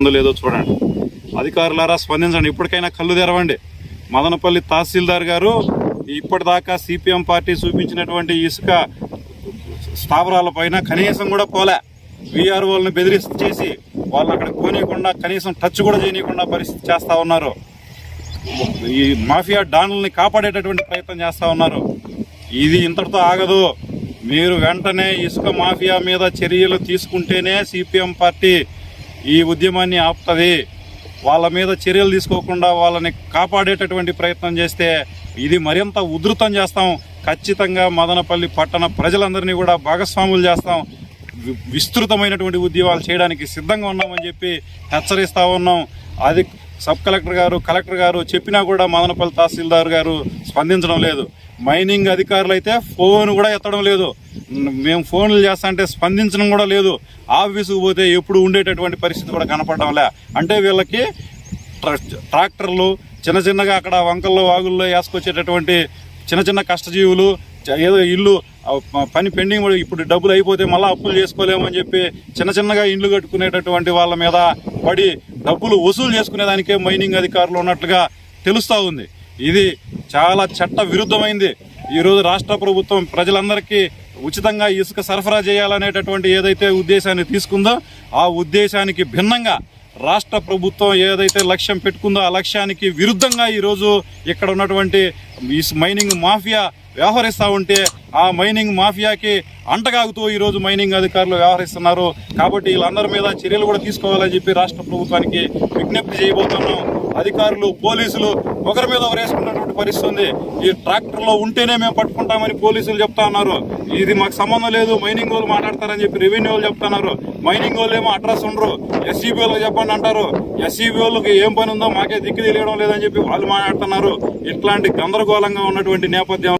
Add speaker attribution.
Speaker 1: ఉందో లేదో చూడండి. అధికారులారా స్పందించండి. ఇప్పటికైనా కళ్ళు తెరవండి. మదనపల్లి తహసీల్దార్ గారు ఇప్పటిదాకా సిపిఎం పార్టీ చూపించినటువంటి ఇసుక స్థావరాల పైన కనీసం కూడా పోలే. వీఆర్ వాళ్ళని చేసి వాళ్ళు అక్కడ పోనీయకుండా కనీసం టచ్ కూడా చేయనీయకుండా పరిస్థితి చేస్తూ ఉన్నారు. ఈ మాఫియా డాన్లని కాపాడేటటువంటి ప్రయత్నం చేస్తూ ఉన్నారు. ఇది ఇంతటితో ఆగదు. మీరు వెంటనే ఇసుక మాఫియా మీద చర్యలు తీసుకుంటేనే సిపిఎం పార్టీ ఈ ఉద్యమాన్ని ఆపుతుంది. వాళ్ళ మీద చర్యలు తీసుకోకుండా వాళ్ళని కాపాడేటటువంటి ప్రయత్నం చేస్తే ఇది మరింత ఉధృతం చేస్తాం. ఖచ్చితంగా మదనపల్లి పట్టణ ప్రజలందరినీ కూడా భాగస్వాములు చేస్తాం. వి- విస్తృతమైనటువంటి ఉద్యమాలు చేయడానికి సిద్ధంగా ఉన్నామని చెప్పి హెచ్చరిస్తా ఉన్నాం. అది సబ్ కలెక్టర్ గారు కలెక్టర్ గారు చెప్పినా కూడా మదనపల్లి తహసీల్దార్ గారు స్పందించడం లేదు. మైనింగ్ అధికారులు అయితే ఫోన్ కూడా ఎత్తడం లేదు. మేము ఫోన్లు చేస్తా అంటే స్పందించడం కూడా లేదు. ఆఫీసుకు పోతే ఎప్పుడు ఉండేటటువంటి పరిస్థితి కూడా కనపడడంలే అంటే వీళ్ళకి ట్రాక్టర్లు చిన్న చిన్నగా అక్కడ వంకల్లో వాగుల్లో వేసుకొచ్చేటటువంటి చిన్న చిన్న కష్టజీవులు ఏదో ఇల్లు ప- పని పెండింగ్ ఇప్పుడు డబ్బులు అయిపోతే మళ్ళీ అప్పులు చేసుకోలేమని చెప్పి చిన్న చిన్నగా ఇండ్లు కట్టుకునేటటువంటి వాళ్ళ మీద పడి డబ్బులు వసూలు చేసుకునేదానికే మైనింగ్ అధికారులు ఉన్నట్లుగా తెలుస్తూ ఉంది. ఇది చాలా చట్ట విరుద్ధమైంది. ఈరోజు రాష్ట్ర ప్రభుత్వం ప్రజలందరికీ ఉచితంగా ఇసుక సరఫరా చేయాలనేటటువంటి ఏదైతే ఉద్దేశాన్ని తీసుకుందో ఆ ఉద్దేశానికి భిన్నంగా రాష్ట్ర ప్రభుత్వం ఏదైతే లక్ష్యం పెట్టుకుందో ఆ లక్ష్యానికి విరుద్ధంగా ఈరోజు ఇక్కడ ఉన్నటువంటి ఈ మైనింగ్ మాఫియా వ్యవహరిస్తూ ఉంటే ఆ మైనింగ్ మాఫియాకి అంటగాగుతూ ఈరోజు మైనింగ్ అధికారులు వ్యవహరిస్తున్నారు. కాబట్టి వీళ్ళందరి మీద చర్యలు కూడా తీసుకోవాలని చెప్పి రాష్ట్ర ప్రభుత్వానికి విజ్ఞప్తి చేయబోతున్నాం. అధికారులు పోలీసులు ఒకరి మీద ఒకరేసుకున్నటువంటి వేసుకున్నటువంటి పరిస్థితి ఉంది. ఈ ట్రాక్టర్లో ఉంటేనే మేము పట్టుకుంటామని పోలీసులు చెప్తా ఉన్నారు. ఇది మాకు సంబంధం లేదు మైనింగ్ వాళ్ళు మాట్లాడతారని చెప్పి రెవెన్యూ వాళ్ళు చెప్తున్నారు మైనింగ్ వాళ్ళు ఏమో అడ్రస్ ఉండరు. ఎస్సీబీ వాళ్ళకి చెప్పండి అంటారు. ఎస్సీబీ వాళ్ళకి ఏం పని ఉందో మాకే దిక్కు తెలియడం లేదని చెప్పి వాళ్ళు మాట్లాడుతున్నారు. ఇట్లాంటి గందరగోళంగా ఉన్నటువంటి నేపథ్యం